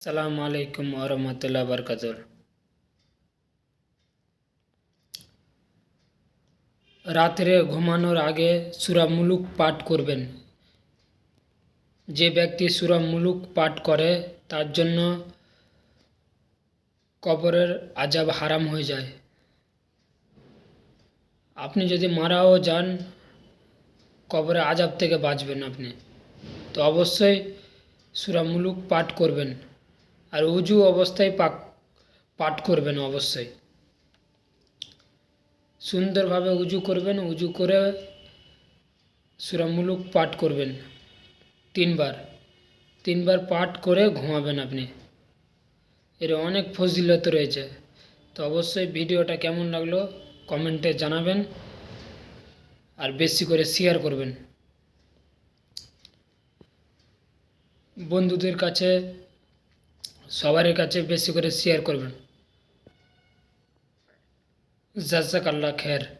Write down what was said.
আসসালামু আলাইকুম ওরহমতুল্লাহ বরকাতুর রাত্রে ঘুমানোর আগে সূরা মুলুক পাঠ করবেন। যে ব্যক্তি সূরা মুলুক পাঠ করে, তার জন্য কবরের আজাব হারাম হয়ে যায়। আপনি যদি মারাও যান কবরের আজাব থেকে বাঁচবেন আপনি। তো অবশ্যই সূরা মুলুক পাঠ করবেন। আর উজু অবস্থায় পাক, পাঠ করবেন অবশ্যই। সুন্দরভাবে উজু করবেন, উজু করে সূরা মুলুক পাঠ করবেন তিনবার। তিনবার পাঠ করে ঘুমাবেন আপনি। এর অনেক ফজিলত রয়েছে। তো অবশ্যই ভিডিওটা কেমন লাগল কমেন্টে জানাবেন আর বেশি করে শেয়ার করবেন। বন্ধুদের কাছে সবার কাছে বেশি করে শেয়ার করবেন। জাজাক আল্লাহ খের।